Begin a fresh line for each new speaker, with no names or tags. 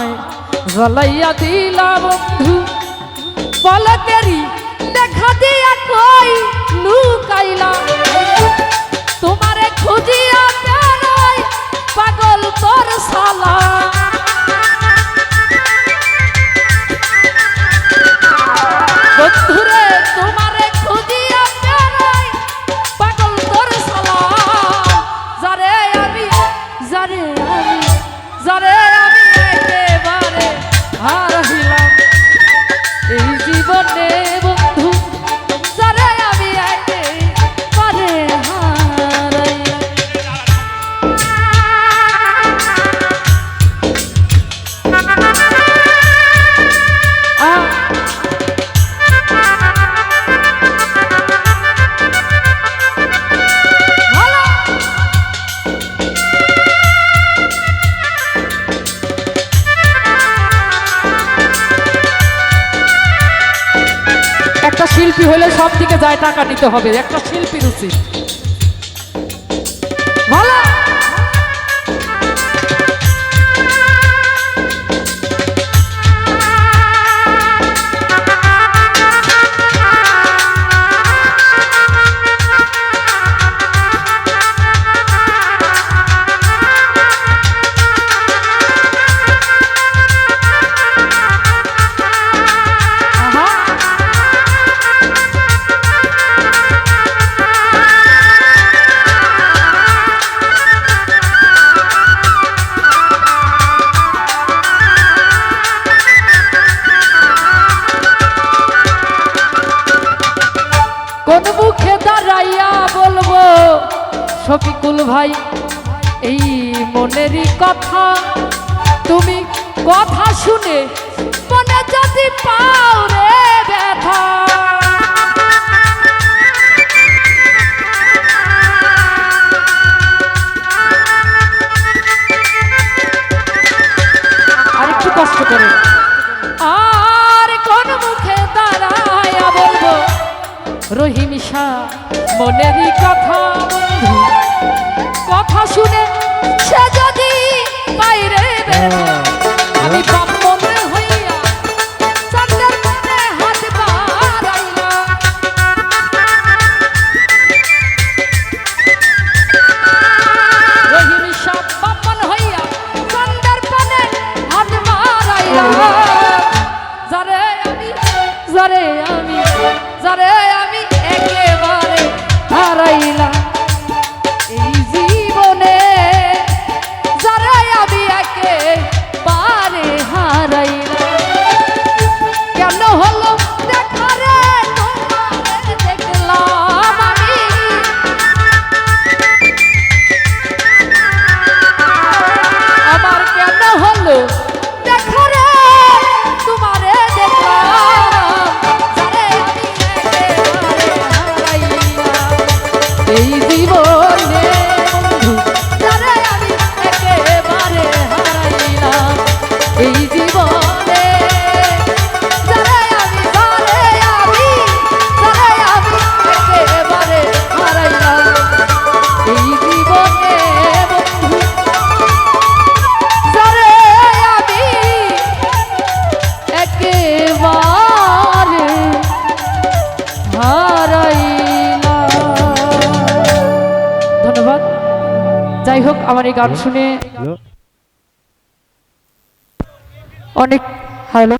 আমায় জ্বলাইয়া দিলা বন্ধু পলকেরি দেখা দিয়া কই নু কাইলা শিল্পী হলে সব দিকে যায় টাকা নিতে হবে একটা শিল্পীর উচিত। শফিকুল ভাই, এই মনেরই কথা। তুমি কথা শুনে মনে যদি পাও রে ব্যথা। আরেকটু কষ্ট করে। রহিম শাহ মনেরই কথা কথা শুনে সে যদি বাইরে এই জীবনে ধন্যবাদ। যাই হোক আমার এই গান শুনে অনেক হ্যালো।